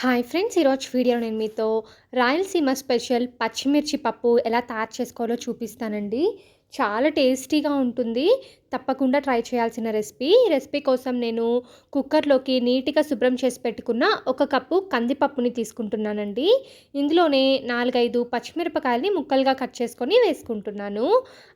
Hi friends ఈరోజు video నేను మీతో రాయలసీమ స్పెషల్ పచ్చిమిర్చి పప్పు ఎలా తయారు చేసుకోవాలో చూపిస్తానండి. చాలా టేస్టీగా ఉంటుంది. తప్పకుండా ట్రై చేయాల్సిన రెసిపీ. ఈ రెసిపీ కోసం నేను కుక్కర్లోకి నీట్గా శుభ్రం చేసి పెట్టుకున్న ఒక కప్పు కందిపప్పుని తీసుకుంటున్నానండి. ఇందులోనే నాలుగైదు పచ్చిమిరపకాయలని ముక్కలుగా కట్ చేసుకొని వేసుకుంటున్నాను.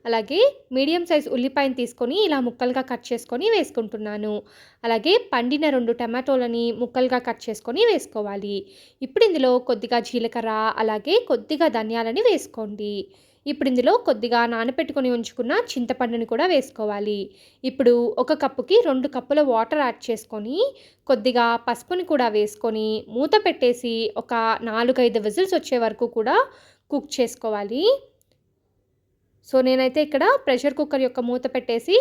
అలాగే మీడియం సైజ్ ఉల్లిపాయని తీసుకొని ఇలా ముక్కలుగా కట్ చేసుకొని వేసుకుంటున్నాను. అలాగే పండిన రెండు టమాటోలని ముక్కలుగా కట్ చేసుకొని వేసుకోవాలి. ఇప్పుడు ఇందులో కొద్దిగా జీలకర్ర అలాగే కొద్దిగా ధనియాలని వేసుకోండి. ఇప్పుడు ఇందులో కొద్దిగా నానపెట్టుకొని ఉంచుకున్న చింతపండుని కూడా వేసుకోవాలి. ఇప్పుడు ఒక కప్పుకి రెండు కప్పుల వాటర్ యాడ్ చేసుకొని కొద్దిగా పసుపుని కూడా వేసుకొని మూత పెట్టేసి ఒక నాలుగైదు విజిల్స్ వచ్చే వరకు కూడా కుక్ చేసుకోవాలి. సో నేనైతే ఇక్కడ ప్రెషర్ కుక్కర్ యొక్క మూత పెట్టేసి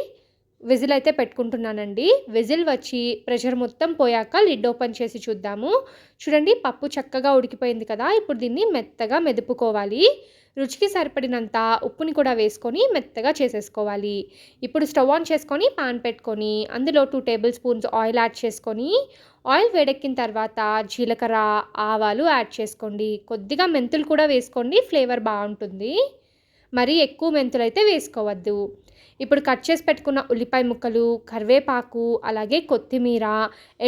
విజిల్ అయితే పెట్టుకుంటున్నానండి. విజిల్ వచ్చి ప్రెషర్ మొత్తం పోయాక లిడ్ ఓపెన్ చేసి చూద్దాము. చూడండి పప్పు చక్కగా ఉడికిపోయింది కదా ఇప్పుడు దీన్ని మెత్తగా మెదుపుకోవాలి. రుచికి సరిపడినంత ఉప్పుని కూడా వేసుకొని మెత్తగా చేసేసుకోవాలి. ఇప్పుడు స్టవ్ ఆన్ చేసుకొని పాన్ పెట్టుకొని అందులో two table spoons oil add చేసుకొని ఆయిల్ వేడెక్కిన తర్వాత జీలకర్ర ఆవాలు యాడ్ చేసుకోండి. కొద్దిగా మెంతులు కూడా వేసుకోండి ఫ్లేవర్ బాగుంటుంది. మరీ ఎక్కువ మెంతులు అయితే వేసుకోవద్దు. ఇప్పుడు కట్ చేసి పెట్టుకున్న ఉల్లిపాయ ముక్కలు కరివేపాకు అలాగే కొత్తిమీర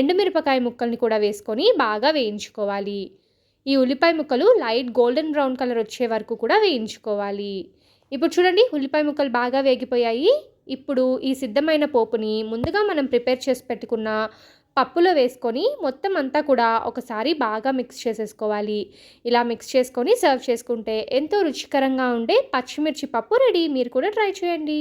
ఎండుమిరపకాయ ముక్కల్ని కూడా వేసుకొని బాగా వేయించుకోవాలి. ఈ ఉల్లిపాయ ముక్కలు లైట్ గోల్డెన్ బ్రౌన్ కలర్ వచ్చే వరకు కూడా వేయించుకోవాలి. ఇప్పుడు చూడండి ఉల్లిపాయ ముక్కలు బాగా వేగిపోయాయి. ఇప్పుడు ఈ సిద్ధమైన పోపుని ముందుగా మనం ప్రిపేర్ చేసి పెట్టుకున్న పప్పులో వేసుకొని మొత్తం అంతా కూడా ఒకసారి బాగా మిక్స్ చేసేసుకోవాలి. ఇలా మిక్స్ చేసుకొని సర్వ్ చేసుకుంటే ఎంతో రుచికరంగా ఉండే పచ్చిమిర్చి పప్పు రెడీ. మీరు కూడా ట్రై చేయండి.